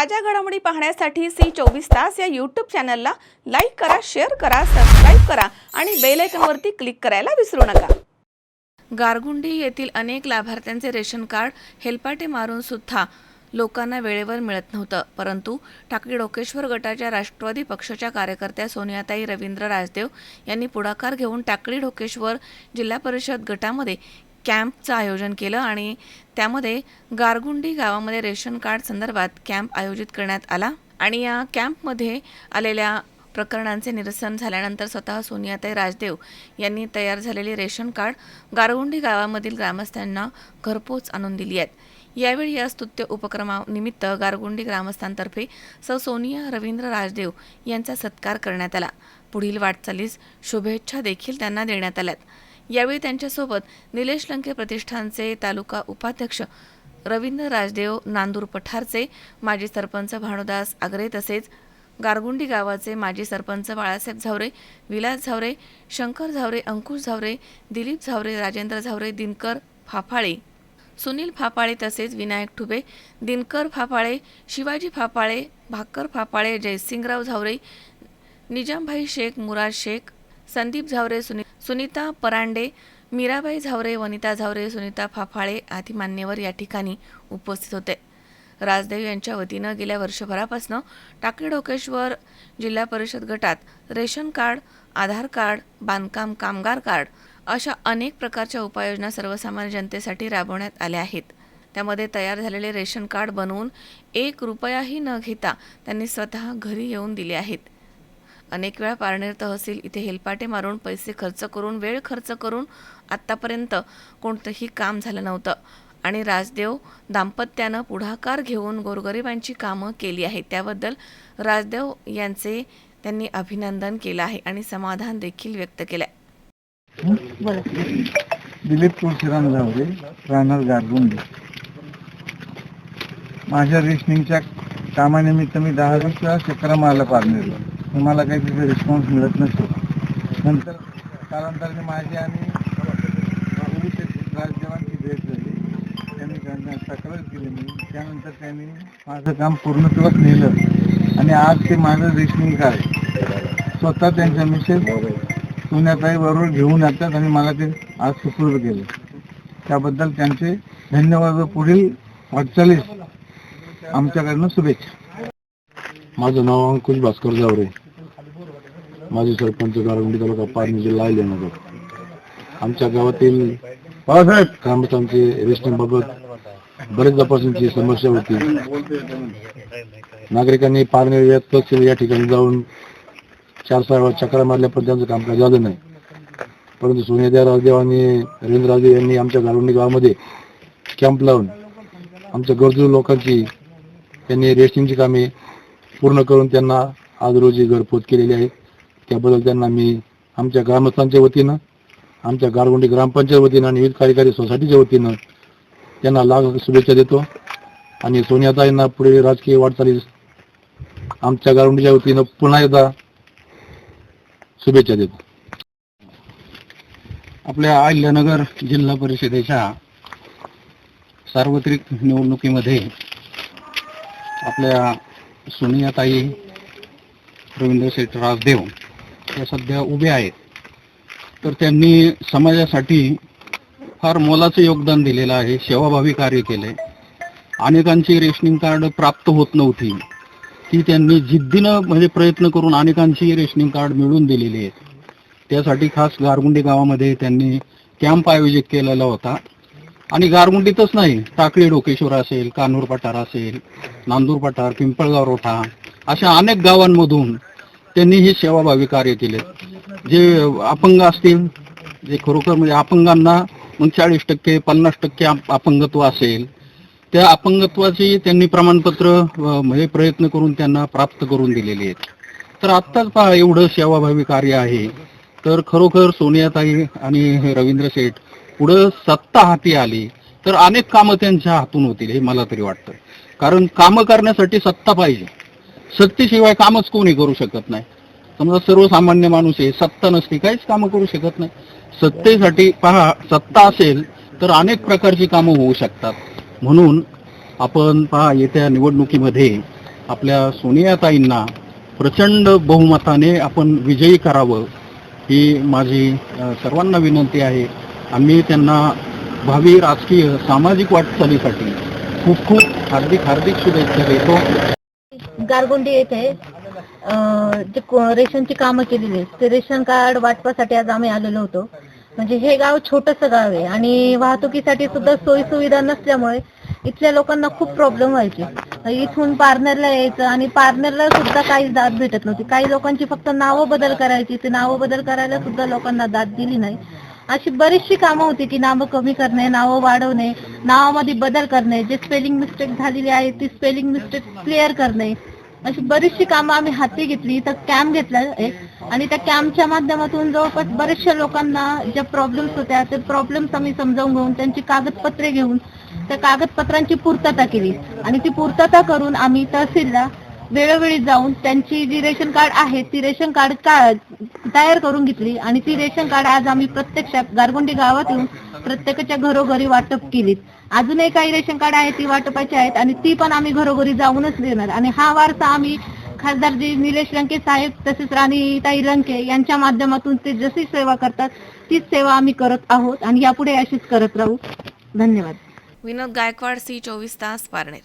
ताज्या घडामोडी पाहण्यासाठी सी चोवीस तास या यूट्यूब चॅनलला लाईक करा शेअर करा सबस्क्राईब करा आणि बेल आयकॉनवरती क्लिक करायला विसरू नका. गारगुंडी येथील अनेक लाभार्थ्यांचे रेशन कार्ड हेलपाटे मारून सुद्धा लोकांना वेळेवर मिळत नव्हतं. परंतु ठाकरे डोकेश्वर गटाच्या राष्ट्रवादी पक्षाच्या कार्यकर्त्या सोनियाताई रवींद्र राजदेव यांनी पुढाकार घेऊन टाकळी डोकेश्वर जिल्हा परिषद गटामध्ये कॅम्पचं आयोजन केलं आणि त्यामध्ये गारगुंडी गावामध्ये रेशन कार्ड संदर्भात कॅम्प आयोजित करण्यात आला. आणि या कॅम्पमध्ये आलेल्या प्रकरणांचे निरसन झाल्यानंतर स्वतः सोनियाताई राजदेव यांनी तयार झालेली रेशन कार्ड गारगुंडी गावामधील ग्रामस्थांना घरपोच आणून दिली आहेत यावेळी या स्तुत्य उपक्रमानिमित्त गारगुंडी ग्रामस्थांतर्फे सौ सोनिया रवींद्र राजदेव यांचा सत्कार करण्यात आला. पुढील वाटचालीस शुभेच्छा देखील त्यांना देण्यात आल्यात. यावेळी त्यांच्यासोबत निलेश लंके प्रतिष्ठानचे तालुका उपाध्यक्ष रवींद्र राजदेव नांदूर पठारचे माजी सरपंच भानुदास आगरे तसेच गारगुंडी गावाचे माजी सरपंच बाळासाहेब झावरे विलास झावरे शंकर झावरे अंकुश झावरे दिलीप झावरे राजेंद्र झावरे दिनकर फाफाळे सुनील फाफाळे तसेच विनायक ठुबे दिनकर फाफाळे शिवाजी फाफाळे भाकर फाफाळे जयसिंगराव झावरे निजामभाई शेख मुराद शेख संदीप झावरे सुनील सुनीता परांडे मीराबाई झावरे वनिता झावरे सुनीता फाफाळे आदी मान्यवर या ठिकाणी उपस्थित होते. राजदेव यांच्या वतीनं गेल्या वर्षभरापासून टाकळी डोकेश्वर जिल्हा परिषद गटात रेशन कार्ड आधार कार्ड बांधकाम कामगार कार्ड अशा अनेक प्रकारच्या उपाययोजना सर्वसामान्य जनतेसाठी राबवण्यात आल्या आहेत. त्यामध्ये तयार झालेले रेशन कार्ड बनवून एक रुपयाही न घेता त्यांनी स्वतः घरी येऊन दिले आहेत. अनेक वेळा पारनेर तहसील इथे हेलपाटे मारून पैसे खर्च करून वेळ खर्च करून आत्तापर्यंत कोणतंही काम झालं नव्हतं. आणि राजदेव दाम्पत्यानं पुढाकार घेऊन गोरगरिबांची कामं केली आहेत. त्याबद्दल राजदेव यांचे त्यांनी अभिनंदन केलं आहे आणि समाधान देखील व्यक्त केलं दिलीप तुळशीराम जावरे राहणार गारगुंडी. माझ्या रेशनिंगच्या कामानिमित्त मी दहा वीस वेळा चक्र मारलं पारनेरला. पण मला काही तिथे रिस्पॉन्स मिळत नसतो. नंतर कालांतराने माझी आणि राजदेवांची भेट झाली. त्यांनी त्यांना तक्रार केली मी. त्यानंतर त्यांनी माझं काम पूर्णत्वास नेलं. आणि आज ते माझं रेशनिंग कार्ड स्वतः त्यांच्या मिसेस सोन्याताई बरोबर घेऊन येतात आणि मला ते आज सुपूर्द केले. त्याबद्दल त्यांचे धन्यवाद व पुढील वाटचालीस आमच्याकडनं शुभेच्छा. माझं नाव अंकुश भास्कर जावरे. माझे सरपंच गारगुंडी तालुका पारणी जिल्हा अहिल्यानगर आमच्या गावातील बाळासाहेब ग्रामस्थांचे रेशनिंगबाबत बरेच तपासणीची समस्या होती. नागरिकांनी पारणी तहसील या ठिकाणी जाऊन चार सहा वेळा चक्रा मारल्या पण त्यांचं कामकाज झालं नाही. परंतु सोनिया राजदेव आणि रवींद्र राजदेव यांनी आमच्या गारगुंडी गावामध्ये कॅम्प लावून आमच्या गरजू लोकांची त्यांनी रेस्टिंगची कामे पूर्ण करून त्यांना आज रोजी घरपोच केलेली आहे. त्याबद्दल त्यांना मी आमच्या ग्रामस्थांच्या वतीनं आमच्या गारगुंडी ग्रामपंचायत वतीनं आणि विविध कार्यकारी सोसायटीच्या वतीनं त्यांना लाख शुभेच्छा देतो. आणि सोनियाताईंना पुढे राजकीय वाटचालीस आमच्या गारगुंडीच्या वतीनं पुन्हा एकदा शुभेच्छा देतो. आपल्या अहिल्यानगर जिल्हा परिषदेच्या सार्वत्रिक निवडणुकीमध्ये आपल्या सोनियाताई रवींद्र शेठ राजदेव या सध्या उभे आहेत. तर त्यांनी समाजासाठी फार मोलाचं योगदान दिलेलं आहे सेवाभावी कार्य केले अनेकांची रेशनिंग कार्ड प्राप्त होत नव्हती. ती त्यांनी जिद्दीनं म्हणजे प्रयत्न करून अनेकांची रेशनिंग कार्ड मिळवून दिलेली आहेत. त्यासाठी खास गारगुंडी गावामध्ये त्यांनी कॅम्प आयोजित केलेला होता. आणि गारगुंडीतच नाही टाकळी डोकेश्वर असेल कानूर पठार असेल नांदूर पठार पिंपळगाव रोठा अशा अनेक गावांमधून त्यांनी ही सेवाभावी कार्य केले. जे अपंग असतील जे खरोखर म्हणजे अपंगांना मग चाळीस टक्के पन्नास टक्के अपंगत्व असेल त्या अपंगत्वाची त्यांनी प्रमाणपत्र म्हणजे प्रयत्न करून त्यांना प्राप्त करून दिलेली आहेत. तर आत्ताच पहा एवढं सेवाभावी कार्य आहे. तर खरोखर सोनियाताई आणि रवींद्र शेठ पुढं सत्ता हाती आली तर अनेक कामं त्यांच्या हातून होतील हे मला तरी वाटतं. कारण कामं करण्यासाठी सत्ता पाहिजे. सत्तेशिवाय कामच कोणी करू शकत नाही. समजा सर्वसामान्य माणूस आहे सत्ता नसते काहीच कामं करू शकत नाही. सत्तेसाठी पहा सत्ता असेल तर अनेक प्रकारची कामं होऊ शकतात. म्हणून आपण पहा येत्या निवडणुकीमध्ये आपल्या सोनियाताईंना प्रचंड बहुमताने आपण विजयी करावं ही माझी सर्वांना विनंती आहे. आम्ही त्यांना भावी राजकीय सामाजिक वाटचालीसाठी खूप खूप हार्दिक हार्दिक शुभेच्छा देतो. गारगोंडी येथे जे रेशनची कामं केलेली आहेत ते रेशन कार्ड वाटपासाठी आज आम्ही आलेलो होतो. म्हणजे हे गाव छोटस गाव आहे आणि वाहतुकीसाठी सुद्धा सोयी सुविधा नसल्यामुळे इथल्या लोकांना खूप प्रॉब्लेम व्हायचे. इथून पार्नरला यायचं आणि पार्नरला सुद्धा काही दाद भेटत नव्हती. काही लोकांची फक्त नावं बदल करायची ते नावं बदल करायला सुद्धा लोकांना दाद दिली नाही. अशी बरीचशी कामं होती की नावं कमी करणे नावं वाढवणे नावामध्ये बदल करणे जे स्पेलिंग मिस्टेक झालेली आहे ती स्पेलिंग मिस्टेक क्लिअर करणे. अशी बरीचशी कामं आम्ही हाती घेतली तर कॅम्प घेतला एक आणि त्या कॅम्पच्या माध्यमातून जवळपास बऱ्याचशा लोकांना ज्या प्रॉब्लेम्स होत्या ते प्रॉब्लेम्स आम्ही समजावून घेऊन त्यांची कागदपत्रे घेऊन त्या कागदपत्रांची पूर्तता केली. आणि ती पूर्तता करून आम्ही तहसीलला वेळोवेळी जाऊन त्यांची जी रेशन कार्ड आहे ती रेशन कार्ड तयार करून घेतली आणि ती रेशन कार्ड आज आम्ही प्रत्यक्षात गारगोंडी गावात येऊन प्रत्येकाच्या घरोघरी वाटप केलीत. अजूनही काही रेशन कार्ड आहेत ती वाटपाची आहेत आणि ती पण आम्ही घरोघरी जाऊनच देणार. आणि हा वारसा आम्ही खासदार जी निलेश लंके साहेब तसेच राणीताई लंके यांच्या माध्यमातून ते जशी सेवा करतात तीच सेवा आम्ही करत आहोत आणि यापुढे अशीच करत राहू. धन्यवाद. विनोद गायकवाड सी चोवीस तास पारनेर.